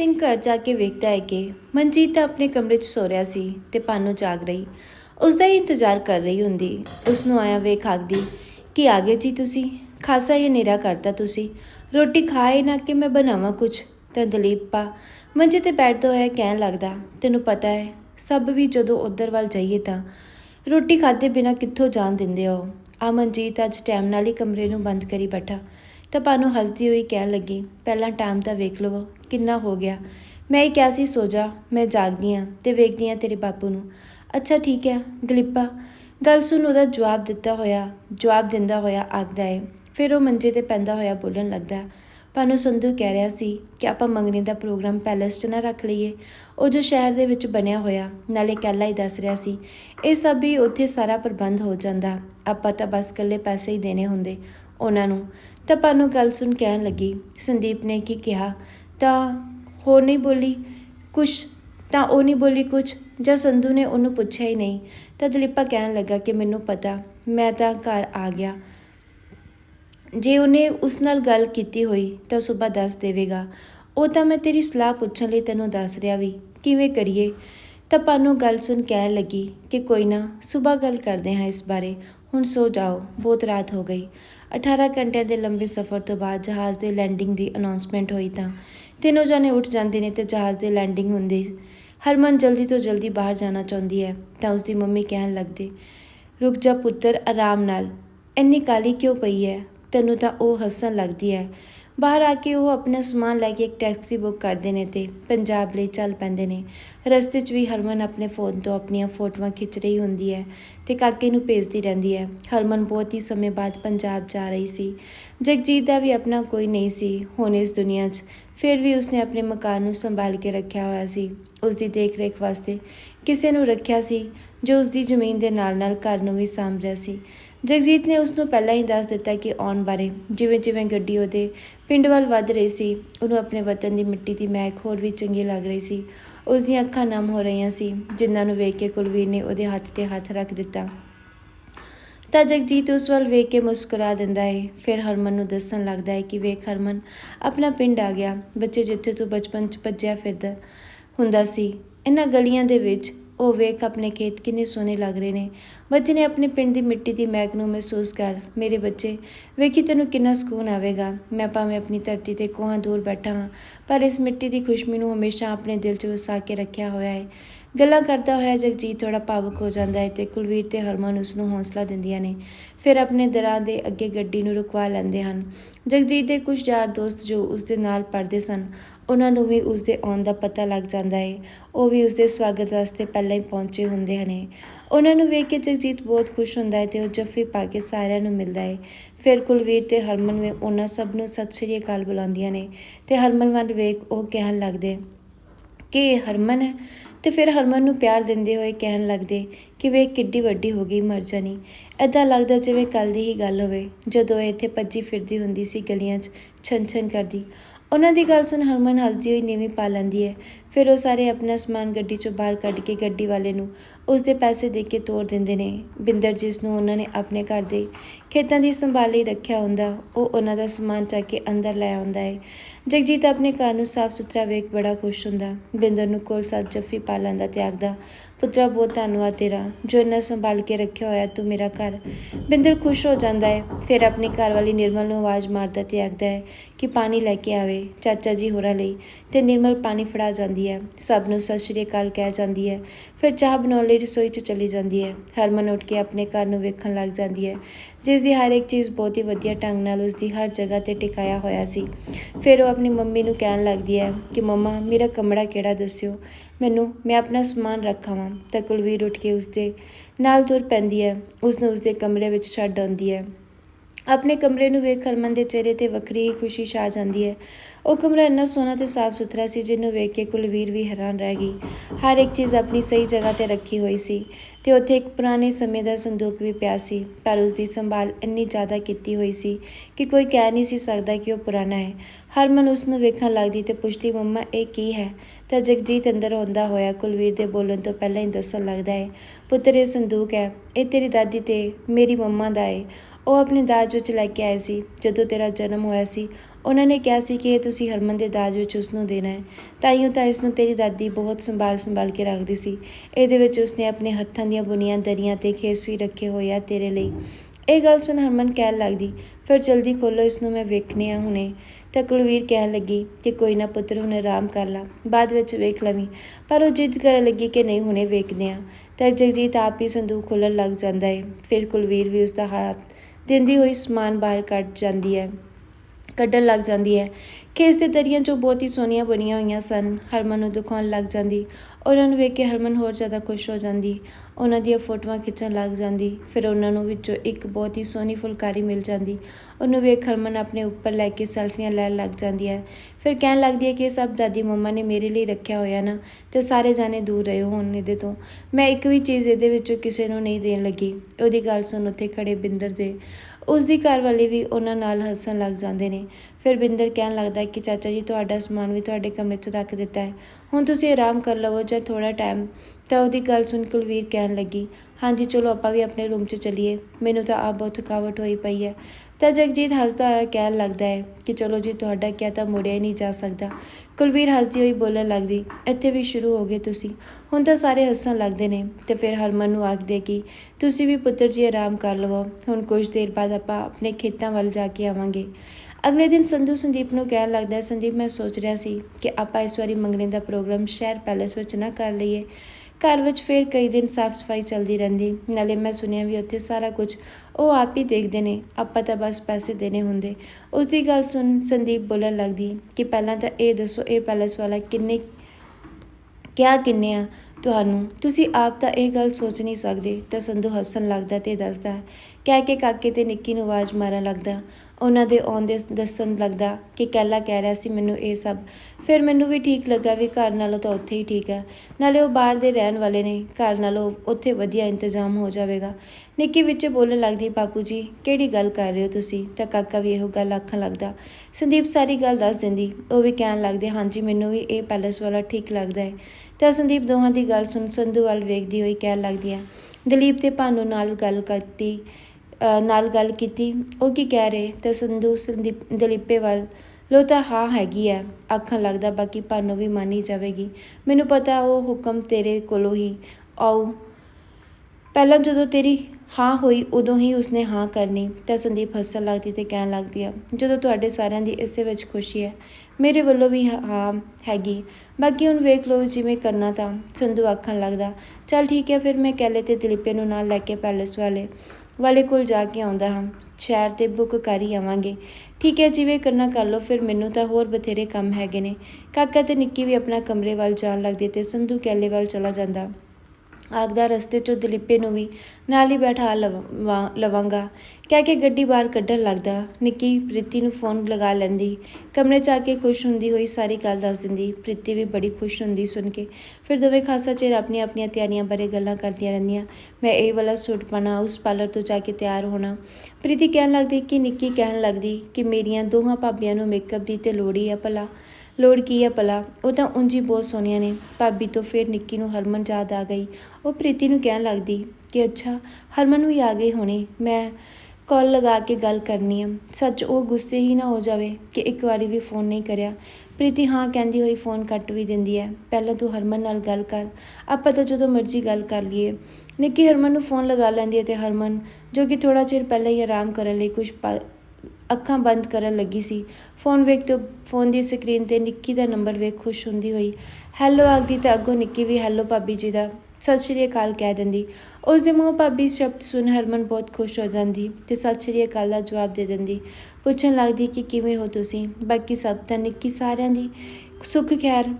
ਸਿੰਘ ਘਰ ਜਾ ਕੇ ਵੇਖਦਾ ਹੈ ਕਿ ਮਨਜੀਤ ਤਾਂ ਆਪਣੇ ਕਮਰੇ 'ਚ ਸੋ ਰਿਹਾ ਸੀ ਤੇ ਪਾਨੋ ਜਾਗ ਰਹੀ। ਉਸ ਦਾ ਹੀ ਇੰਤਜ਼ਾਰ ਕਰ ਰਹੀ ਹੁੰਦੀ। ਉਸ ਨੂੰ ਆਇਆ ਵੇਖ ਆਖਦੀ, ਕਿ ਆ ਗਏ ਜੀ ਤੁਸੀਂ? ਖਾਸਾ ਇਹ ਨੇਰਾ ਕਰਤਾ ਤੁਸੀਂ। ਰੋਟੀ ਖਾਏ ਨਾ ਕਿ ਮੈਂ ਬਣਾਵਾਂ ਕੁਝ ਤਾਂ ਦਲੀਪ ਪਾ ਮੰਜੇ ਤੇ ਬੈਠਦਾ ਹੋਇਆ ਕਹਿਣ ਲੱਗਦਾ, ਤੈਨੂੰ ਪਤਾ ਹੈ, ਸਭ ਵੀ ਜਦੋਂ ਉਧਰ ਵੱਲ ਜਾਈਏ ਤਾਂ ਰੋਟੀ ਖਾਦੇ ਬਿਨਾ ਕਿੱਥੋਂ ਜਾਣ ਦਿੰਦੇ ਹੋ? ਆ ਮਨਜੀਤ ਅੱਜ ਟਾਈਮ ਨਾਲ ਹੀ ਕਮਰੇ ਨੂੰ ਬੰਦ ਕਰੀ ਬੈਠਾ। ਤਾਂ ਪਾਨੋ ਹੱਸਦੀ ਹੋਈ ਕਹਿਣ ਲੱਗੀ, ਪਹਿਲਾਂ ਟਾਈਮ ਤਾਂ ਵੇਖ ਲਵੋ ਕਿੰਨਾ ਹੋ ਗਿਆ। ਮੈਂ ਹੀ ਕਿਹਾ ਸੀ, ਸੋ ਜਾ, ਮੈਂ ਜਾਗਦੀ ਹਾਂ ਤੇ ਵੇਖਦੀ ਹਾਂ ਤੇਰੇ ਬਾਪੂ ਨੂੰ। ਅੱਛਾ, ਠੀਕ ਹੈ ਦਲੀਪਾ ਗੱਲ ਸੁਣ, ਉਹਦਾ ਜਵਾਬ ਦਿੱਤਾ ਹੋਇਆ, ਜਵਾਬ ਦਿੰਦਾ ਹੋਇਆ ਆਖਦਾ ਏ। ਫਿਰ ਉਹ ਮੰਜੇ ਤੇ ਪੈਂਦਾ ਹੋਇਆ ਬੋਲਣ ਲੱਗਦਾ ਹੈ। ਸੰਧੂ ਕਹਿ ਰਿਹਾ ਸੀ ਕਿ ਆਪਾਂ ਮੰਗਣੀ ਦਾ ਪ੍ਰੋਗਰਾਮ ਪੈਲੇਸ 'ਚ ਨਾ ਰੱਖ ਲਈਏ। ਉਹ ਜੋ ਸ਼ਹਿਰ ਦੇ ਵਿੱਚ ਬਣਿਆ ਹੋਇਆ, ਨਾਲੇ ਕੱਲਾ ਹੀ ਦੱਸ ਰਿਹਾ ਸੀ, ਇਹ ਸਭ ਵੀ ਉੱਥੇ ਸਾਰਾ ਪ੍ਰਬੰਧ ਹੋ ਜਾਂਦਾ। ਆਪਾਂ ਤਾਂ ਬਸ ਇਕੱਲੇ ਪੈਸੇ ਹੀ ਦੇਣੇ ਹੁੰਦੇ ਉਹਨਾਂ ਨੂੰ। ਤਾਂ ਪਾਨੋ ਗੱਲ ਸੁਣ ਕਹਿਣ ਲੱਗੀ, ਸੰਦੀਪ ਨੇ ਕੀ ਕਿਹਾ? ਤਾਂ ਹੋਰ ਨਹੀਂ ਬੋਲੀ ਕੁਛ, ਤਾਂ ਉਹ ਨਹੀਂ ਬੋਲੀ ਕੁਛ, ਜਾਂ ਸੰਧੂ ਨੇ ਉਹਨੂੰ ਪੁੱਛਿਆ ਹੀ ਨਹੀਂ। ਤਾਂ ਦਲੀਪਾ ਕਹਿਣ ਲੱਗਾ ਕਿ ਮੈਨੂੰ ਪਤਾ, ਮੈਂ ਤਾਂ ਘਰ ਆ ਗਿਆ। ਜੇ ਉਹਨੇ ਉਸ ਨਾਲ ਗੱਲ ਕੀਤੀ ਹੋਈ, ਤਾਂ ਸਵੇਰ ਦੱਸ ਦੇਵੇਗਾ। ਉਹ ਤਾਂ ਮੈਂ ਤੇਰੀ ਸਲਾਹ ਪੁੱਛਣ ਲਈ ਤੈਨੂੰ ਦੱਸ ਰਿਹਾ ਵੀ, ਕਿਵੇਂ ਕਰੀਏ? ਤਾਂ ਪਾਨੋ ਗੱਲ ਸੁਣ ਕਹਿਣ ਲੱਗੀ ਕਿ ਕੋਈ ਨਾ ਸਵੇਰ ਗੱਲ ਕਰਦੇ ਹਾਂ ਇਸ ਬਾਰੇ। ਹੁਣ ਸੋ ਜਾਓ, ਬਹੁਤ ਰਾਤ ਹੋ ਗਈ। 18 ਘੰਟਿਆਂ ਦੇ ਲੰਬੇ ਸਫ਼ਰ ਤੋਂ ਬਾਅਦ ਜਹਾਜ਼ ਦੇ ਲੈਂਡਿੰਗ ਦੀ ਅਨਾਉਂਸਮੈਂਟ ਹੋਈ ਤਾਂ ਤਿੰਨੋਂ ਜਾਣੇ ਉੱਠ ਜਾਂਦੇ ਨੇ ਤੇ ਜਹਾਜ਼ ਦੇ ਲੈਂਡਿੰਗ ਹੁੰਦੀ। ਹਰਮਨ ਜਲਦੀ ਤੋਂ ਜਲਦੀ ਬਾਹਰ ਜਾਣਾ ਚਾਹੁੰਦੀ ਹੈ, ਤਾਂ ਉਸਦੀ ਮੰਮੀ ਕਹਿਣ ਲੱਗਦੀ, ਰੁਕ ਜਾ ਪੁੱਤਰ, ਆਰਾਮ ਨਾਲ। ਇੰਨੀ ਕਾਲੀ ਕਿਉਂ ਪਈ ਹੈ? ਤੈਨੂੰ ਤਾਂ ਉਹ ਹੱਸਣ ਲੱਗਦੀ ਹੈ। ਬਾਹਰ ਆ ਕੇ ਉਹ ਆਪਣਾ ਸਮਾਨ ਲੈ ਕੇ ਇੱਕ ਟੈਕਸੀ ਬੁੱਕ ਕਰਦੇ ਨੇ ਤੇ ਪੰਜਾਬ ਲਈ ਚੱਲ ਪੈਂਦੇ ਨੇ। ਰਸਤੇ 'ਚ ਵੀ ਹਰਮਨ ਆਪਣੇ ਫੋਨ ਤੋਂ ਆਪਣੀਆਂ ਫੋਟੋਆਂ ਖਿੱਚ ਰਹੀ ਹੁੰਦੀ ਹੈ ਤੇ ਕਾਕੇ ਨੂੰ ਭੇਜਦੀ ਰਹਿੰਦੀ ਹੈ। ਹਰਮਨ ਬਹੁਤ ਹੀ ਸਮੇਂ ਬਾਅਦ ਪੰਜਾਬ ਜਾ ਰਹੀ ਸੀ। ਜਗਜੀਤ ਦਾ ਵੀ ਆਪਣਾ ਕੋਈ ਨਹੀਂ ਸੀ। ਹੁਣ ਇਸ ਦੁਨੀਆ 'ਚ ਫਿਰ ਵੀ ਉਸਨੇ ਆਪਣੇ ਮਕਾਨ ਨੂੰ ਸੰਭਾਲ ਕੇ ਰੱਖਿਆ ਹੋਇਆ ਸੀ। ਉਸ ਦੀ ਦੇਖ-ਰੇਖ ਵਾਸਤੇ ਕਿਸੇ ਨੂੰ ਰੱਖਿਆ ਸੀ, ਜੋ ਉਸ ਦੀ ਜ਼ਮੀਨ ਦੇ ਨਾਲ-ਨਾਲ ਘਰ ਨੂੰ ਵੀ ਸਾਂਭ ਰਿਹਾ ਸੀ। ਜਗਜੀਤ ਨੇ ਉਸ ਨੂੰ ਪਹਿਲਾਂ ਹੀ ਦੱਸ ਦਿੱਤਾ ਕਿ ਆਉਣ ਬਾਰੇ, ਜਿਵੇਂ-ਜਿਵੇਂ ਗੱਡੀ ਉਹਦੇ ਪਿੰਡ ਵੱਲ ਵੱਧ ਰਹੀ ਸੀ, ਉਹਨੂੰ ਆਪਣੇ ਵਤਨ ਦੀ ਮਿੱਟੀ ਦੀ ਮਹਿਕ ਹੋਰ ਵੀ ਚੰਗੀ ਲੱਗ ਰਹੀ ਸੀ। ਉਸ ਦੀਆਂ ਅੱਖਾਂ ਨਮ ਹੋ ਰਹੀਆਂ ਸੀ, ਜਿਨ੍ਹਾਂ ਨੂੰ ਵੇਖ ਕੇ ਕੁਲਵੀਰ ਨੇ ਉਹਦੇ ਹੱਥ ਤੇ ਹੱਥ ਰੱਖ ਦਿੱਤਾ। ਤਾਂ ਜਗਜੀਤ ਉਸ ਵੱਲ ਵੇਖ ਕੇ ਮੁਸਕਰਾ ਦਿੰਦਾ ਹੈ ਫਿਰ ਹਰਮਨ ਨੂੰ ਦੱਸਣ ਲੱਗਦਾ ਹੈ ਕਿ ਵੇਖ ਹਰਮਨ, ਆਪਣਾ ਪਿੰਡ ਆ ਗਿਆ। ਬੱਚੇ ਜਿੱਥੇ ਤੂੰ ਬਚਪਨ 'ਚ ਭੱਜਿਆ ਫਿਰਦਾ ਹੁੰਦਾ ਸੀ, ਇਹਨਾਂ ਗਲੀਆਂ ਦੇ ਵਿੱਚ ਉਹ ਵੇਖ ਆਪਣੇ ਖੇਤ ਕਿੰਨੇ ਸੋਹਣੇ ਲੱਗ ਰਹੇ ਨੇ। ਬੱਚੇ ਨੇ ਆਪਣੇ ਪਿੰਡ ਦੀ ਮਿੱਟੀ ਦੀ ਮਹਿਕ ਨੂੰ ਮਹਿਸੂਸ ਕਰ, ਮੇਰੇ ਬੱਚੇ, ਵੇਖੀ ਤੈਨੂੰ ਕਿੰਨਾ ਸਕੂਨ ਆਵੇਗਾ। ਮੈਂ ਭਾਵੇਂ ਆਪਣੀ ਧਰਤੀ ਤੇ ਕੋਹਾਂ ਦੂਰ ਬੈਠਾ ਹਾਂ ਪਰ ਇਸ ਮਿੱਟੀ ਦੀ ਖੁਸ਼ਮੀ ਨੂੰ ਹਮੇਸ਼ਾ ਆਪਣੇ ਦਿਲ 'ਚ ਵਸਾ ਕੇ ਰੱਖਿਆ ਹੋਇਆ ਹੈ ਗੱਲਾਂ ਕਰਦਾ ਹੋਇਆ ਜਗਜੀਤ ਥੋੜਾ ਭਾਵੁਕ ਹੋ ਜਾਂਦਾ ਹੈ ਤੇ ਕੁਲਵੀਰ ਤੇ ਹਰਮਨ ਉਸ ਨੂੰ ਹੌਸਲਾ ਦਿੰਦੀਆਂ ਨੇ। ਫਿਰ ਆਪਣੇ ਦਰਾਂ ਦੇ ਅੱਗੇ ਗੱਡੀ ਨੂੰ ਰੁਕਵਾ ਲੈਂਦੇ ਹਨ। ਜਗਜੀਤ ਦੇ ਕੁਝ ਯਾਰ ਦੋਸਤ ਜੋ ਉਸ ਦੇ ਨਾਲ ਪੜ੍ਹਦੇ ਸਨ। ਉਹਨਾਂ ਨੂੰ ਵੀ ਉਸ ਦੇ ਆਉਣ ਦਾ ਪਤਾ ਲੱਗ ਜਾਂਦਾ ਹੈ ਉਹ ਵੀ ਉਸ ਦੇ ਸਵਾਗਤ ਵਾਸਤੇ ਪਹਿਲਾਂ ਹੀ ਪਹੁੰਚੇ ਹੁੰਦੇ ਹਨ ਉਹਨਾਂ ਨੂੰ ਵੇਖ ਕੇ ਜਗਜੀਤ ਬਹੁਤ ਖੁਸ਼ ਹੁੰਦਾ ਹੈ ਤੇ ਉਹ ਜੱਫੀ ਪਾ ਕੇ ਸਾਰਿਆਂ ਨੂੰ ਮਿਲਦਾ ਹੈ ਫਿਰ ਕੁਲਵੀਰ ਤੇ ਹਰਮਨ ਵੀ ਉਹਨਾਂ ਸਭ ਨੂੰ ਸਤਿ ਸ਼੍ਰੀ ਅਕਾਲ ਬੁਲਾਉਂਦੀਆਂ ਨੇ ਤੇ ਹਰਮਨ ਵੱਲ ਵੇਖ ਉਹ ਕਹਿਣ ਲੱਗਦੇ ਕਿ ਇਹ ਹਰਮਨ? ਹੈ ਤੇ ਫਿਰ ਹਰਮਨ ਨੂੰ ਪਿਆਰ ਦਿੰਦੇ ਹੋਏ ਕਹਿਣ ਲੱਗਦੇ ਕਿ ਵੇ ਕਿੱਡੀ ਵੱਡੀ ਹੋ ਗਈ ਮਰ ਜਾਣੀ। ਐਦਾਂ ਲੱਗਦਾ ਜਿਵੇਂ ਕੱਲ ਦੀ ਹੀ ਗੱਲ ਹੋਵੇ, ਜਦੋਂ ਇਹ ਇੱਥੇ ਭੱਜੀ ਫਿਰਦੀ ਹੁੰਦੀ ਸੀ ਗਲੀਆਂ 'ਚ ਛਨ ਛਨ ਕਰਦੀ। ਉਹਨਾਂ ਦੀ ਗੱਲ ਸੁਣ ਹਰਮਨ ਹੱਸਦੀ ਹੋਈ ਨੀਵੀਂ ਪਾ ਲੈਂਦੀ ਹੈ। ਫਿਰ ਉਹ ਸਾਰੇ ਆਪਣਾ ਸਮਾਨ ਗੱਡੀ 'ਚੋਂ ਬਾਹਰ ਕੱਢ ਕੇ ਗੱਡੀ ਵਾਲੇ ਨੂੰ ਉਸ ਦੇ ਪੈਸੇ ਦੇ ਕੇ ਤੋੜ ਦਿੰਦੇ ਨੇ। ਬਿੰਦਰ ਜਿਸ ਨੂੰ ਉਹਨਾਂ ਨੇ ਆਪਣੇ ਘਰ ਦੇ ਖੇਤਾਂ ਦੀ ਸੰਭਾਲ ਲਈ ਰੱਖਿਆ ਹੁੰਦਾ, ਉਹ ਉਹਨਾਂ ਦਾ ਸਮਾਨ ਚੱਕ ਕੇ ਅੰਦਰ ਲੈ ਆਉਂਦਾ ਹੈ। ਜਗਜੀਤ ਆਪਣੇ ਘਰ ਨੂੰ ਸਾਫ਼ ਸੁਥਰਾ ਵੇਖ ਬੜਾ ਖੁਸ਼ ਹੁੰਦਾ। ਬਿੰਦਰ ਨੂੰ ਕੋਲ ਸਾਥ ਜੱਫੀ ਪਾ ਲੈਂਦਾ ਤੇ ਆਖਦਾ ਪੁੱਤਰਾ, ਬਹੁਤ ਧੰਨਵਾਦ ਤੇਰਾ, ਜੋ ਇੰਨਾ ਸੰਭਾਲ ਕੇ ਰੱਖਿਆ ਹੋਇਆ ਤੂੰ ਮੇਰਾ ਘਰ। ਬਿੰਦਰ ਖੁਸ਼ ਹੋ ਜਾਂਦਾ ਹੈ, ਫਿਰ ਆਪਣੀ ਘਰ ਵਾਲੀ ਨਿਰਮਲ ਨੂੰ ਆਵਾਜ਼ ਮਾਰਦਾ ਤੇ ਆਖਦਾ ਹੈ ਕਿ ਪਾਣੀ ਲੈ ਕੇ ਆਵੇ, ਚਾਚਾ ਜੀ ਹੋਰਾਂ ਲਈ। ਤੇ ਨਿਰਮਲ ਪਾਣੀ ਫੜਾ ਜਾਂਦੀ ਹੈ, ਸਭ ਨੂੰ ਸਤਿ ਸ਼੍ਰੀ ਅਕਾਲ ਕਹਿ ਜਾਂਦੀ ਹੈ। ਫਿਰ ਚਾਹ ਬਣਾਉਣ ਲਈ ਰਸੋਈ 'ਚ ਚਲੀ ਜਾਂਦੀ ਹੈ। ਹਰਮਨ ਉੱਠ ਕੇ ਆਪਣੇ ਘਰ ਨੂੰ ਵੇਖਣ ਲੱਗ ਜਾਂਦੀ ਹੈ। ਜਿਸ ਦੀ ਹਰ ਇੱਕ ਚੀਜ਼ ਬਹੁਤ ਹੀ ਵਧੀਆ ਢੰਗ ਨਾਲ ਉਸ ਦੀ ਹਰ ਜਗ੍ਹਾ ਤੇ ਟਿਕਾਇਆ ਹੋਇਆ ਸੀ। ਫਿਰ ਉਹ ਆਪਣੀ ਮੰਮੀ ਨੂੰ ਕਹਿਣ ਲੱਗਦੀ ਹੈ ਕਿ, ਮੰਮਾ, ਮੇਰਾ ਕਮਰਾ ਕਿਹੜਾ ਦੱਸਿਓ? ਮੈਨੂੰ, ਮੈਂ ਆਪਣਾ ਸਮਾਨ ਰੱਖਾਵਾਂ। ਤਾਂ ਕੁਲਵੀਰ ਉੱਠ ਕੇ ਉਸਦੇ ਨਾਲ ਤੁਰ ਪੈਂਦੀ ਹੈ। ਉਸ ਨੂੰ ਉਸਦੇ ਕਮਰੇ ਵਿੱਚ ਛੱਡ ਆਉਂਦੀ ਹੈ। ਆਪਣੇ ਕਮਰੇ ਨੂੰ ਵੇਖ ਹਰਮਨ ਦੇ ਚਿਹਰੇ ਤੇ ਵੱਖਰੀ ਹੀ ਖੁਸ਼ੀ ਛਾ ਜਾਂਦੀ ਹੈ। ਉਹ ਕਮਰਾ ਇੰਨਾ ਸੋਹਣਾ ਤੇ ਸਾਫ਼ ਸੁਥਰਾ ਸੀ ਜਿਹਨੂੰ ਵੇਖ ਕੇ ਕੁਲਵੀਰ ਵੀ ਹੈਰਾਨ ਰਹਿ ਗਈ। ਹਰ ਇੱਕ ਚੀਜ਼ ਆਪਣੀ ਸਹੀ ਜਗ੍ਹਾ ਤੇ ਰੱਖੀ ਹੋਈ ਸੀ ਤੇ ਉੱਥੇ ਇੱਕ ਪੁਰਾਣੇ ਸਮੇਂ ਦਾ ਸੰਦੂਕ ਵੀ ਪਿਆ ਸੀ, ਪਰ ਉਸ ਦੀ ਸੰਭਾਲ ਇੰਨੀ ਜ਼ਿਆਦਾ ਕੀਤੀ ਹੋਈ ਸੀ ਕਿ ਕੋਈ ਕਹਿ ਨਹੀਂ ਸੀ ਸਕਦਾ ਕਿ ਉਹ ਪੁਰਾਣਾ ਹੈ। ਹਰਮਨ ਉਸ ਨੂੰ ਵੇਖਣ ਲੱਗਦੀ ਤੇ ਪੁੱਛਦੀ, ਮੰਮਾ, ਇਹ ਕੀ ਹੈ? ਤਾਂ ਜਗਜੀਤ ਅੰਦਰ ਆਉਂਦਾ ਹੋਇਆ ਕੁਲਵੀਰ ਦੇ ਬੋਲਣ ਤੋਂ ਪਹਿਲਾਂ ਹੀ ਦੱਸਣ ਲੱਗਦਾ ਹੈ, ਪੁੱਤਰ, ਇਹ ਸੰਦੂਕ ਹੈ। ਇਹ ਤੇਰੀ ਦਾਦੀ ਤੇ ਮੇਰੀ ਮੰਮਾ ਦਾ ਹੈ ਉਹ ਆਪਣੇ ਦਾਜ ਵਿੱਚ ਲੈ ਕੇ ਆਏ ਸੀ। ਜਦੋਂ ਤੇਰਾ ਜਨਮ ਹੋਇਆ ਸੀ, ਉਹਨਾਂ ਨੇ ਕਿਹਾ ਸੀ ਕਿ ਇਹ ਤੁਸੀਂ ਹਰਮਨ ਦੇ ਦਾਜ ਵਿੱਚ ਉਸ ਨੂੰ ਦੇਣਾ ਹੈ। ਤਾਈਓ ਤਾਂ ਇਸ ਨੂੰ ਤੇਰੀ ਦਾਦੀ ਬਹੁਤ ਸੰਭਾਲ ਸੰਭਾਲ ਕੇ ਰੱਖਦੀ ਸੀ। ਇਹਦੇ ਵਿੱਚ ਉਸਨੇ ਆਪਣੇ ਹੱਥਾਂ ਦੀਆਂ ਬੁਣੀਆਂ, ਦਰੀਆਂ ਤੇ ਖੇਸ ਵੀ ਰੱਖੇ ਹੋਏ ਆ ਤੇਰੇ ਲਈ। ਇਹ ਗੱਲ ਸੁਣ ਹਰਮਨ ਕਹਿਣ ਲੱਗਦੀ, ਫਿਰ ਜਲਦੀ ਖੋਲੋ ਇਸ ਨੂੰ ਮੈਂ ਵੇਖਣੀ ਆ ਹੁਣੇ। ਤਾਂ ਕੁਲਵੀਰ ਕਹਿਣ ਲੱਗੀ ਕਿ ਕੋਈ ਨਾ ਪੁੱਤਰ, ਹੁਣ ਆਰਾਮ ਕਰ ਲਾ। ਬਾਅਦ ਵਿੱਚ ਵੇਖ ਲਵੀਂ, ਪਰ ਉਹ ਜਿੱਦ ਕਰਨ ਲੱਗੀ ਕਿ ਨਹੀਂ, ਹੁਣੇ ਵੇਖਦੇ ਆ। ਤਾਂ ਜਗਜੀਤ ਆਪ ਹੀ ਸੰਦੂਕ ਖੋਲ੍ਹਣ ਲੱਗ ਜਾਂਦਾ ਹੈ ਫਿਰ ਕੁਲਵੀਰ ਵੀ ਉਸ ਦਾ ਹੱਥ ਦਿੰਦੀ ਹੋਈ ਸਮਾਨ ਬਾਹਰ ਕੱਢ ਜਾਂਦੀ ਹੈ। ਕੱਢਣ ਲੱਗ ਜਾਂਦੀ ਹੈ। ਖੇਸ ਦੇ ਦਰੀਆਂ ਜੋ ਬਹੁਤ ਹੀ ਸੋਹਣੀਆਂ ਬਣੀਆਂ ਹੋਈਆਂ ਸਨ। ਹਰਮਨ ਨੂੰ ਦਿਖਾਉਣ ਲੱਗ ਜਾਂਦੀ। ਉਹਨਾਂ ਨੂੰ ਵੇਖ ਕੇ ਹਰਮਨ ਹੋਰ ਜ਼ਿਆਦਾ ਖੁਸ਼ ਹੋ ਜਾਂਦੀ। ਉਹਨਾਂ ਦੀਆਂ ਫੋਟੋਆਂ ਖਿੱਚਣ ਲੱਗ ਜਾਂਦੀ। ਫਿਰ ਉਹਨਾਂ ਨੂੰ ਵਿੱਚੋਂ ਇੱਕ ਬਹੁਤ ਹੀ ਸੋਹਣੀ ਫੁਲਕਾਰੀ ਮਿਲ ਜਾਂਦੀ। ਉਹਨੂੰ ਵੇਖ ਹਰਮਨ ਆਪਣੇ ਉੱਪਰ ਲੈ ਕੇ ਸੈਲਫੀਆਂ ਲੈਣ ਲੱਗ ਜਾਂਦੀ ਹੈ। ਫਿਰ ਕਹਿਣ ਲੱਗਦੀ ਹੈ ਕਿ ਇਹ ਸਭ ਦਾਦੀ ਮੰਮਾ ਨੇ ਮੇਰੇ ਲਈ ਰੱਖਿਆ ਹੋਇਆ ਨਾ ਤੇ ਸਾਰੇ ਜਾਣੇ ਦੂਰ ਰਹੇ ਹੋਣ ਇਹਦੇ ਤੋਂ। ਮੈਂ ਇੱਕ ਵੀ ਚੀਜ਼ ਇਹਦੇ ਵਿੱਚੋਂ ਕਿਸੇ ਨੂੰ ਨਹੀਂ ਦੇਣ ਲੱਗੀ। ਉਹਦੀ ਗੱਲ ਸੁਣ ਉੱਥੇ ਖੜੇ ਬਿੰਦਰ ਦੇ ਉਸ ਦੀ ਘਰ ਵੀ ਉਹਨਾਂ ਨਾਲ ਹੱਸਣ ਲੱਗ ਜਾਂਦੇ ਨੇ। ਫਿਰ ਬਿੰਦਰ ਕਹਿਣ ਲੱਗਦਾ ਕਿ ਚਾਚਾ ਜੀ, ਤੁਹਾਡਾ ਸਮਾਨ ਵੀ ਤੁਹਾਡੇ ਕਮਰੇ 'ਚ ਰੱਖ ਦਿੱਤਾ ਹੈ। ਹੁਣ ਤੁਸੀਂ ਆਰਾਮ ਕਰ ਲਵੋ ਜਾਂ ਥੋੜਾ ਟਾਈਮ ਤਾਂ ਉਹਦੀ ਗੱਲ ਸੁਣ ਕੁਲਵੀਰ ਕਹਿਣ ਲੱਗੀ, ਹਾਂਜੀ, ਚਲੋ ਆਪਾਂ ਵੀ ਆਪਣੇ ਰੂਮ 'ਚ ਚਲੀਏ। ਮੈਨੂੰ ਤਾਂ ਆਪ ਬਹੁਤ ਥਕਾਵਟ ਹੋਈ ਪਈ ਹੈ। ਤਾਂ ਜਗਜੀਤ ਹੱਸਦਾ ਹੋਇਆ ਕਹਿਣ ਲੱਗਦਾ ਹੈ ਕਿ ਚਲੋ ਜੀ, ਤੁਹਾਡਾ ਕਿਹਾ ਤਾਂ ਮੁੜਿਆ ਹੀ ਨਹੀਂ ਜਾ ਸਕਦਾ। ਕੁਲਵੀਰ ਹੱਸਦੀ ਹੋਈ ਬੋਲਣ ਲੱਗਦੀ, ਇੱਥੇ ਵੀ ਸ਼ੁਰੂ ਹੋ ਗਏ ਤੁਸੀਂ। ਹੁਣ ਤਾਂ ਸਾਰੇ ਹੱਸਣ ਲੱਗਦੇ ਨੇ। ਤੇ ਫਿਰ ਹਰਮਨ ਨੂੰ ਆਖਦੇ ਕਿ, ਤੁਸੀਂ ਵੀ ਪੁੱਤਰ ਜੀ ਆਰਾਮ ਕਰ ਲਵੋ। ਹੁਣ ਕੁਝ ਦੇਰ ਬਾਅਦ ਆਪਾਂ ਆਪਣੇ ਖੇਤਾਂ ਵੱਲ ਜਾ ਕੇ ਆਵਾਂਗੇ। ਅਗਲੇ ਦਿਨ ਸੰਧੂ ਸੰਦੀਪ ਨੂੰ ਕਹਿਣ ਲੱਗਦਾ ਸੰਦੀਪ, ਮੈਂ ਸੋਚ ਰਿਹਾ ਸੀ ਕਿ ਆਪਾਂ ਇਸ ਵਾਰੀ ਮੰਗਣੇ ਦਾ ਪ੍ਰੋਗਰਾਮ ਸ਼ਹਿਰ ਪੈਲੇਸ ਵਿੱਚ ਨਾ ਕਰ ਲਈਏ। ਘਰ ਵਿੱਚ ਫਿਰ ਕਈ ਦਿਨ ਸਾਫ਼ ਸਫ਼ਾਈ ਚੱਲਦੀ ਰਹਿੰਦੀ। ਨਾਲੇ ਮੈਂ ਸੁਣਿਆ ਵੀ ਉੱਥੇ ਸਾਰਾ ਕੁਝ ਉਹ ਆਪ ਹੀ ਦੇਖਦੇ ਨੇ, ਆਪਾਂ ਤਾਂ ਬਸ ਪੈਸੇ ਦੇਣੇ ਹੁੰਦੇ। ਉਸ ਦੀ ਗੱਲ ਸੁਣ ਸੰਦੀਪ ਬੋਲਣ ਲੱਗਦੀ ਕਿ ਪਹਿਲਾਂ ਤਾਂ ਇਹ ਦੱਸੋ, ਇਹ ਪੈਲੇਸ ਵਾਲਾ ਕਿੰਨੇ, ਕਿਆ ਕਿੰਨੇ ਆ? ਤੁਹਾਨੂੰ, ਤੁਸੀਂ ਆਪ ਤਾਂ ਇਹ ਗੱਲ ਸੋਚ ਨਹੀਂ ਸਕਦੇ, ਤਾਂ ਸੰਧੂ ਹੱਸਣ ਲੱਗਦਾ ਤੇ ਦੱਸਦਾ, ਕਹਿ ਕੇ ਕਾਕੇ ਤੇ ਨਿੱਕੀ ਨੂੰ ਆਵਾਜ਼ ਮਾਰਨ ਲੱਗਦਾ, ਉਹਨਾਂ ਦੇ ਆਉਂਦੇ ਦੱਸਣ ਲੱਗਦਾ ਕਿ ਕੱਲਾ ਕਹਿ ਰਿਹਾ ਸੀ ਮੈਨੂੰ ਇਹ ਸਭ, ਫਿਰ ਮੈਨੂੰ ਵੀ ਠੀਕ ਲੱਗਾ ਵੀ ਘਰ ਨਾਲੋਂ ਤਾਂ ਉੱਥੇ ਹੀ ਠੀਕ ਹੈ ਨਾਲੇ ਉਹ ਬਾਹਰ ਦੇ ਰਹਿਣ ਵਾਲੇ ਨੇ, ਘਰ ਨਾਲੋਂ ਉੱਥੇ ਵਧੀਆ ਇੰਤਜ਼ਾਮ ਹੋ ਜਾਵੇਗਾ। ਨਿੱਕੀ ਵਿੱਚ ਬੋਲਣ ਲੱਗਦੀ ਬਾਪੂ ਜੀ, ਕਿਹੜੀ ਗੱਲ ਕਰ ਰਹੇ ਹੋ ਤੁਸੀਂ? ਤਾਂ ਕਾਕਾ ਵੀ ਇਹੋ ਗੱਲ ਆਖਣ ਲੱਗਦਾ। ਸੰਦੀਪ ਸਾਰੀ ਗੱਲ ਦੱਸ ਦਿੰਦੀ, ਉਹ ਵੀ ਕਹਿਣ ਲੱਗਦੇ, ਹਾਂਜੀ, ਮੈਨੂੰ ਵੀ ਇਹ ਪੈਲੇਸ ਵਾਲਾ ਠੀਕ ਲੱਗਦਾ ਹੈ। ਤਾਂ ਸੰਦੀਪ ਦੋਹਾਂ ਦੀ ਗੱਲ ਸੁਣ ਸੰਧੂ ਵੱਲ ਵੇਖਦੀ ਹੋਈ ਕਹਿਣ ਲੱਗਦੀ ਹੈ ਦਲੀਪ ਤੇ ਭਾਨੂ ਨਾਲ ਗੱਲ ਕਰਤੀ ਨਾਲ ਗੱਲ ਕੀਤੀ, ਉਹ ਕੀ ਕਹਿ ਰਹੇ? ਤਾਂ ਸੰਧੂ, ਸੰਦੀਪ, ਦਲੀਪੇ ਵੱਲ ਲੋ ਤਾਂ ਹਾਂ ਹੈਗੀ ਹੈ ਆਖਣ ਲੱਗਦਾ ਬਾਕੀ ਭਾਨੂ ਵੀ ਮੰਨੀ ਜਾਵੇਗੀ। ਮੈਨੂੰ ਪਤਾ ਉਹ ਹੁਕਮ ਤੇਰੇ ਕੋਲੋਂ ਹੀ ਆਉ ਪਹਿਲਾਂ ਜਦੋਂ ਤੇਰੀ ਹਾਂ ਹੋਈ, ਉਦੋਂ ਹੀ ਉਸਨੇ ਹਾਂ ਕਰਨੀ, ਤਾਂ ਸੰਦੀਪ ਹੱਸਣ ਲੱਗਦੀ ਤੇ ਕਹਿਣ ਲੱਗਦੀ ਆ, ਜਦੋਂ ਤੁਹਾਡੇ ਸਾਰਿਆਂ ਦੀ ਇਸੇ ਵਿੱਚ ਖੁਸ਼ੀ ਹੈ ਮੇਰੇ ਵੱਲੋਂ ਵੀ ਹਾਂ ਹੈਗੀ। ਬਾਕੀ ਹੁਣ ਵੇਖ ਲਓ ਜਿਵੇਂ ਕਰਨਾ ਤਾਂ ਸੰਧੂ ਆਖਣ ਲੱਗਦਾ। ਚੱਲ ਠੀਕ ਹੈ, ਫਿਰ ਮੈਂ ਕੈਲੇ ਤੇ ਦਲੀਪੇ ਨੂੰ ਨਾਲ ਲੈ ਕੇ ਪੈਲੇਸ ਵਾਲੇ ਵਾਲੇ ਕੋਲ ਜਾ ਕੇ ਆਉਂਦਾ ਹਾਂ। ਸ਼ਹਿਰ ਤੇ ਬੁੱਕ ਕਰ ਹੀ ਆਵਾਂਗੇ। ਠੀਕ ਹੈ, ਜਿਵੇਂ ਕਰਨਾ ਕਰ ਲਓ, ਫਿਰ ਮੈਨੂੰ ਤਾਂ ਹੋਰ ਬਥੇਰੇ ਕੰਮ ਹੈਗੇ ਨੇ। ਕਾਕਾ ਤੇ ਨਿੱਕੀ ਵੀ ਆਪਣਾ ਕਮਰੇ ਵੱਲ ਜਾਣ ਲੱਗਦੇ ਤੇ ਸੰਧੂ ਕੈਲੇ ਵੱਲ ਚਲਾ ਜਾਂਦਾ। ਆਖਦਾ ਰਸਤੇ 'ਚੋਂ ਦਲੀਪੇ ਨੂੰ ਵੀ ਨਾਲ ਹੀ ਬੈਠਾ ਲਵਾਂ- ਲਵਾਂਗਾ। ਕਹਿ ਕੇ ਗੱਡੀ ਬਾਹਰ ਕੱਢਣ ਲੱਗਦਾ। ਨਿੱਕੀ ਪ੍ਰੀਤੀ ਨੂੰ ਫੋਨ ਲਗਾ ਲੈਂਦੀ। ਕਮਰੇ 'ਚ ਆ ਕੇ ਖੁਸ਼ ਹੁੰਦੀ ਹੋਈ ਸਾਰੀ ਗੱਲ ਦੱਸ ਦਿੰਦੀ। ਪ੍ਰੀਤੀ ਵੀ ਬੜੀ ਖੁਸ਼ ਹੁੰਦੀ ਸੁਣ ਕੇ। ਫਿਰ ਦੋਵੇਂ ਖਾਸਾ ਚਿਰ ਆਪਣੀਆਂ ਆਪਣੀਆਂ ਤਿਆਰੀਆਂ ਬਾਰੇ ਗੱਲਾਂ ਕਰਦੀਆਂ ਰਹਿੰਦੀਆਂ। ਮੈਂ ਇਹ ਵਾਲਾ ਸੂਟ ਪਾਣਾ ਉਸ ਪਾਰਲਰ ਤੋਂ ਜਾ ਕੇ ਤਿਆਰ ਹੋਣਾ। ਪ੍ਰੀਤੀ ਕਹਿਣ ਲੱਗਦੀ ਕਿ ਨਿੱਕੀ ਕਹਿਣ ਲੱਗਦੀ ਕਿ ਮੇਰੀਆਂ ਦੋਹਾਂ ਭਾਬੀਆਂ ਨੂੰ ਮੇਕਅਪ ਦੀ ਤੇ ਲੋੜ ਹੀ ਆ ਭਲਾ। ਲੋੜ ਕੀ ਹੈ ਭਲਾ? ਉਹ ਤਾਂ ਉਂਝ ਹੀ ਬਹੁਤ ਸੋਹਣੀਆਂ ਨੇ। ਭਾਬੀ ਤੋਂ ਫਿਰ ਨਿੱਕੀ ਨੂੰ ਹਰਮਨ ਯਾਦ ਆ ਗਈ। ਉਹ ਪ੍ਰੀਤੀ ਨੂੰ ਕਹਿਣ ਲੱਗਦੀ ਕਿ ਅੱਛਾ, ਹਰਮਨ ਵੀ ਆ ਗਏ ਹੋਣੇ। ਮੈਂ ਕਾਲ ਲਗਾ ਕੇ ਗੱਲ ਕਰਨੀ ਆ। ਸੱਚ ਉਹ ਗੁੱਸੇ ਹੀ ਨਾ ਹੋ ਜਾਵੇ ਕਿ ਇੱਕ ਵਾਰੀ ਵੀ ਫੋਨ ਨਹੀਂ ਕਰਿਆ। ਪ੍ਰੀਤੀ ਹਾਂ ਕਹਿੰਦੀ ਹੋਈ ਫੋਨ ਕੱਟ ਵੀ ਦਿੰਦੀ ਹੈ। ਪਹਿਲਾਂ ਤੂੰ ਹਰਮਨ ਨਾਲ ਗੱਲ ਕਰ। ਆਪਾਂ ਤਾਂ ਜਦੋਂ ਮਰਜ਼ੀ ਗੱਲ ਕਰ ਲਈਏ। ਨਿੱਕੀ ਹਰਮਨ ਨੂੰ ਫੋਨ ਲਗਾ ਲੈਂਦੀ ਹੈ ਤੇ ਹਰਮਨ, ਜੋ ਕਿ ਥੋੜਾ ਚਿਰ ਪਹਿਲਾਂ ਹੀ ਆਰਾਮ ਕਰਨ ਲਈ ਕੁਝ ਅੱਖਾਂ ਬੰਦ ਕਰਨ ਲੱਗੀ ਸੀ। ਫੋਨ ਵੇਖ ਤੋਂ ਫੋਨ ਦੀ ਸਕਰੀਨ ਤੇ ਨਿੱਕੀ ਦਾ ਨੰਬਰ ਵੇਖ ਖੁਸ਼ ਹੁੰਦੀ ਹੋਈ, ਹੈਲੋ ਆਖਦੀ ਤਾਂ ਅੱਗੋਂ ਨਿੱਕੀ ਵੀ, ਹੈਲੋ ਭਾਬੀ ਜੀ ਦਾ, ਸਤਿ ਸ਼੍ਰੀ ਅਕਾਲ, ਕਹਿ ਦਿੰਦੀ। ਉਸ ਦੇ ਮੂੰਹ ਭਾਬੀ ਸ਼ਬਦ ਸੁਣ ਹਰਮਨ ਬਹੁਤ ਖੁਸ਼ ਹੋ ਜਾਂਦੀ ਤੇ ਸਤਿ ਸ਼੍ਰੀ ਅਕਾਲ ਦਾ ਜਵਾਬ ਦੇ ਦਿੰਦੀ। ਪੁੱਛਣ ਲੱਗਦੀ ਕਿ ਕਿਵੇਂ ਹੋ ਤੁਸੀਂ? ਬਾਕੀ ਸਭ ਤਾਂ ਨਿੱਕੀ ਸਾਰਿਆਂ ਦੀ ਸੁੱਖ ਖੈਰ।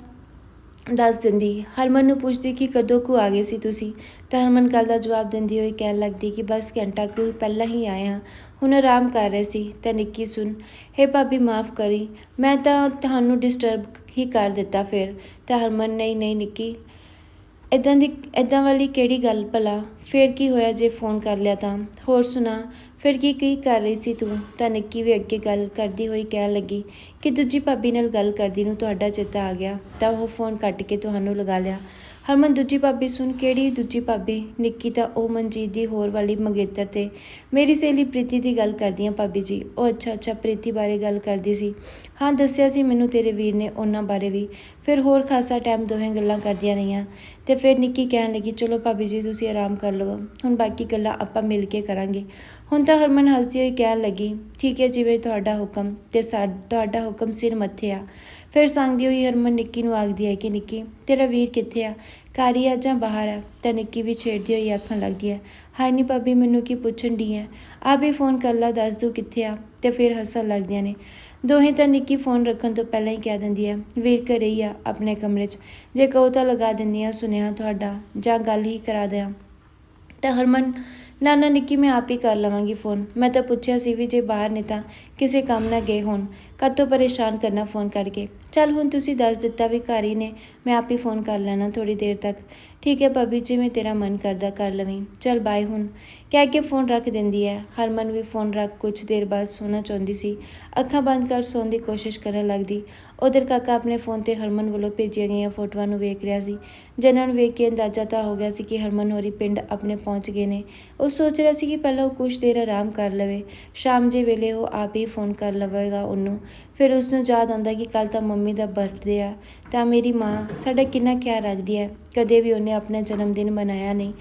ਦੱਸ ਦਿੰਦੀ, ਹਰਮਨ ਨੂੰ ਪੁੱਛਦੀ ਕਿ ਕਦੋਂ ਕੁ ਆ ਗਏ ਸੀ ਤੁਸੀਂ? ਤਾਂ ਹਰਮਨ ਗੱਲ ਦਾ ਜਵਾਬ ਦਿੰਦੀ ਹੋਈ ਕਹਿਣ ਲੱਗਦੀ ਕਿ ਬਸ ਘੰਟਾ ਕੁ ਪਹਿਲਾਂ ਹੀ ਆਏ ਹਾਂ ਹੁਣ ਆਰਾਮ ਕਰ ਰਹੇ ਸੀ। ਤਾਂ ਨਿੱਕੀ ਸੁਣ, ਹੇ ਭਾਬੀ ਮਾਫ ਕਰੀ, ਮੈਂ ਤਾਂ ਤੁਹਾਨੂੰ ਡਿਸਟਰਬ ਹੀ ਕਰ ਦਿੱਤਾ ਫਿਰ। ਤਾਂ ਹਰਮਨ, ਨਹੀਂ ਨਹੀਂ, ਨਿੱਕੀ ਇੱਦਾਂ ਦੀ ਇੱਦਾਂ ਵਾਲੀ ਕਿਹੜੀ ਗੱਲ ਭਲਾ? ਫਿਰ ਕੀ ਹੋਇਆ ਜੇ ਫੋਨ ਕਰ ਲਿਆ ਤਾਂ? ਹੋਰ ਸੁਣਾ, ਫਿਰ ਕੀ ਕੀ ਕਰ ਰਹੀ ਸੀ ਤੂੰ? ਤਾਂ ਨਿੱਕੀ ਵੀ ਅੱਗੇ ਗੱਲ ਕਰਦੀ ਹੋਈ ਕਹਿਣ ਲੱਗੀ ਕਿ ਦੂਜੀ ਭਾਬੀ ਨਾਲ ਗੱਲ ਕਰਦੀ ਨੂੰ ਤੁਹਾਡਾ ਚੇਤਾ ਆ ਗਿਆ। ਤਾਂ ਉਹ ਫੋਨ ਕੱਟ ਕੇ ਤੁਹਾਨੂੰ ਲਗਾ ਲਿਆ। ਹਰਮਨ, ਦੂਜੀ ਭਾਬੀ ਸੁਣ ਕਿਹੜੀ ਦੂਜੀ ਭਾਬੀ? ਨਿੱਕੀ ਤਾਂ ਉਹ ਮਨਜੀਤ ਦੀ ਹੋਰ ਵਾਲੀ ਮੰਗੇਤਰ ਤੇ। ਮੇਰੀ ਸਹੇਲੀ ਪ੍ਰੀਤੀ ਦੀ ਗੱਲ ਕਰਦੀ ਆ ਭਾਬੀ ਜੀ। ਉਹ ਅੱਛਾ ਅੱਛਾ ਪ੍ਰੀਤੀ ਬਾਰੇ ਗੱਲ ਕਰਦੀ ਸੀ। ਹਾਂ, ਦੱਸਿਆ ਸੀ ਮੈਨੂੰ ਤੇਰੇ ਵੀਰ ਨੇ ਉਹਨਾਂ ਬਾਰੇ ਵੀ। ਫਿਰ ਹੋਰ ਖਾਸਾ ਟਾਈਮ ਦੋਹੇ ਗੱਲਾਂ ਕਰਦੀਆਂ ਰਹੀਆਂ। ਤੇ ਫਿਰ ਨਿੱਕੀ ਕਹਿਣ ਲੱਗੀ, ਚਲੋ ਭਾਬੀ ਜੀ, ਤੁਸੀਂ ਆਰਾਮ ਕਰ ਲਵੋ। ਹੁਣ ਬਾਕੀ ਗੱਲਾਂ ਆਪਾਂ ਮਿਲ ਕੇ ਕਰਾਂਗੇ। ਹੁਣ ਤਾਂ ਹਰਮਨ ਹੱਸਦੀ ਹੋਈ ਕਹਿਣ ਲੱਗੀ, ਠੀਕ ਹੈ, ਜਿਵੇਂ ਤੁਹਾਡਾ ਹੁਕਮ ਤੇ ਸਾ, ਤੁਹਾਡਾ ਹੁਕਮ ਸਿਰ ਮੱਥੇ ਆ। ਫਿਰ ਸੰਗਦੀ ਹੋਈ ਹਰਮਨ ਨਿੱਕੀ ਨੂੰ ਆਖਦੀ ਹੈ ਕਿ, ਨਿੱਕੀ, ਤੇਰਾ ਵੀਰ ਕਿੱਥੇ ਆ? ਘਰ ਹੀ ਆ ਜਾਂ ਬਾਹਰ ਆ? ਤਾਂ ਨਿੱਕੀ ਵੀ ਛੇੜਦੀ ਹੋਈ ਆਖਣ ਲੱਗਦੀ ਹੈ, ਹਾਏ ਨਹੀਂ ਭਾਬੀ, ਮੈਨੂੰ ਕੀ ਪੁੱਛਣ ਦੀ ਹੈ ਆਪ ਹੀ ਫੋਨ ਕਰ ਲਾ, ਦੱਸ ਦੋ ਕਿੱਥੇ ਆ? ਤੇ ਫਿਰ ਹੱਸਣ ਲੱਗਦੀਆਂ ਨੇ। ਦੋਹੇ ਤਾਂ ਨਿੱਕੀ ਫੋਨ ਰੱਖਣ ਤੋਂ ਪਹਿਲਾਂ ਹੀ ਕਹਿ ਦਿੰਦੀ ਹੈ, ਵੀਰ ਘਰੇ ਹੀ ਆ ਆਪਣੇ ਕਮਰੇ 'ਚ। ਜੇ ਕਹੋ ਤਾਂ ਲਗਾ ਦਿੰਦੀ ਆ ਸੁਨੇਹਾ ਤੁਹਾਡਾ, ਜਾਂ ਗੱਲ ਹੀ ਕਰਾ ਦਿਆਂ। ਤਾਂ ਹਰਮਨ, ਨਾ ਨਾ, ਨਿੱਕੀ, ਮੈਂ ਆਪ ਹੀ ਕਰ ਲਵਾਂਗੀ ਫੋਨ। ਮੈਂ ਤਾਂ ਪੁੱਛਿਆ ਸੀ ਵੀ ਜੇ ਬਾਹਰ ਨੇ ਤਾਂ ਕਿਸੇ ਕੰਮ ਨਾਲ ਗਏ ਹੋਣ ਕਦੋਂ ਪਰੇਸ਼ਾਨ ਕਰਨਾ ਫੋਨ ਕਰਕੇ? ਚੱਲ ਹੁਣ ਤੁਸੀਂ ਦੱਸ ਦਿੱਤਾ ਵੀ ਘਰ ਹੀ ਨੇ, ਮੈਂ ਆਪ ਹੀ ਫੋਨ ਕਰ ਲੈਣਾ ਥੋੜੀ ਦੇਰ ਤੱਕ। ਠੀਕ ਹੈ ਭਾਬੀ ਜਿਵੇਂ ਤੇਰਾ ਮਨ ਕਰਦਾ ਕਰ ਲਵੀਂ। ਚੱਲ ਬਾਏ ਹੁਣ। ਕਹਿ ਕੇ ਫੋਨ ਰੱਖ ਦਿੰਦੀ ਹੈ। ਹਰਮਨ ਵੀ ਫੋਨ ਰੱਖ ਕੁਝ ਦੇਰ ਬਾਅਦ ਸੋਣਾ ਚਾਹੁੰਦੀ ਸੀ। ਅੱਖਾਂ ਬੰਦ ਕਰ ਸੌਣ ਦੀ ਕੋਸ਼ਿਸ਼ ਕਰਨ ਲੱਗਦੀ। ਉਧਰ ਕਾਕਾ ਆਪਣੇ ਫੋਨ ਤੇ ਹਰਮਨ ਵੱਲੋਂ ਭੇਜੀਆਂ ਗਈਆਂ ਫੋਟੋਆਂ ਨੂੰ ਵੇਖ ਰਿਹਾ ਸੀ। ਜਿਨ੍ਹਾਂ ਨੂੰ ਵੇਖ ਕੇ ਅੰਦਾਜ਼ਾ ਤਾਂ ਹੋ ਗਿਆ ਸੀ ਕਿ ਹਰਮਨ ਹੋਰੀ ਪਿੰਡ ਆਪਣੇ ਪਹੁੰਚ ਗਏ ਨੇ। ਉਹ ਸੋਚ ਰਿਹਾ ਸੀ ਕਿ ਪਹਿਲਾਂ ਉਹ ਕੁਝ ਦੇਰ ਆਰਾਮ ਕਰ ਲਵੇ। ਸ਼ਾਮ ਜੇ ਵੇਲੇ ਉਹ ਆਪ ਹੀ ਫੋਨ ਕਰ ਲਵੇਗਾ ਉਹਨੂੰ। ਫਿਰ ਉਸਨੂੰ ਯਾਦ ਆਉਂਦਾ ਕਿ ਕੱਲ੍ਹ ਤਾਂ ਮੰਮੀ ਦਾ ਬਰਥਡੇ ਆ। ਤਾਂ ਮੇਰੀ ਮਾਂ ਸਾਡਾ ਕਿੰਨਾ ਖਿਆਲ ਰੱਖਦੀ ਹੈ। ਕਦੇ ਵੀ ਉਹਨੇ ਆਪਣਾ ਜਨਮ ਦਿਨ ਮਨਾਇਆ ਨਹੀਂ।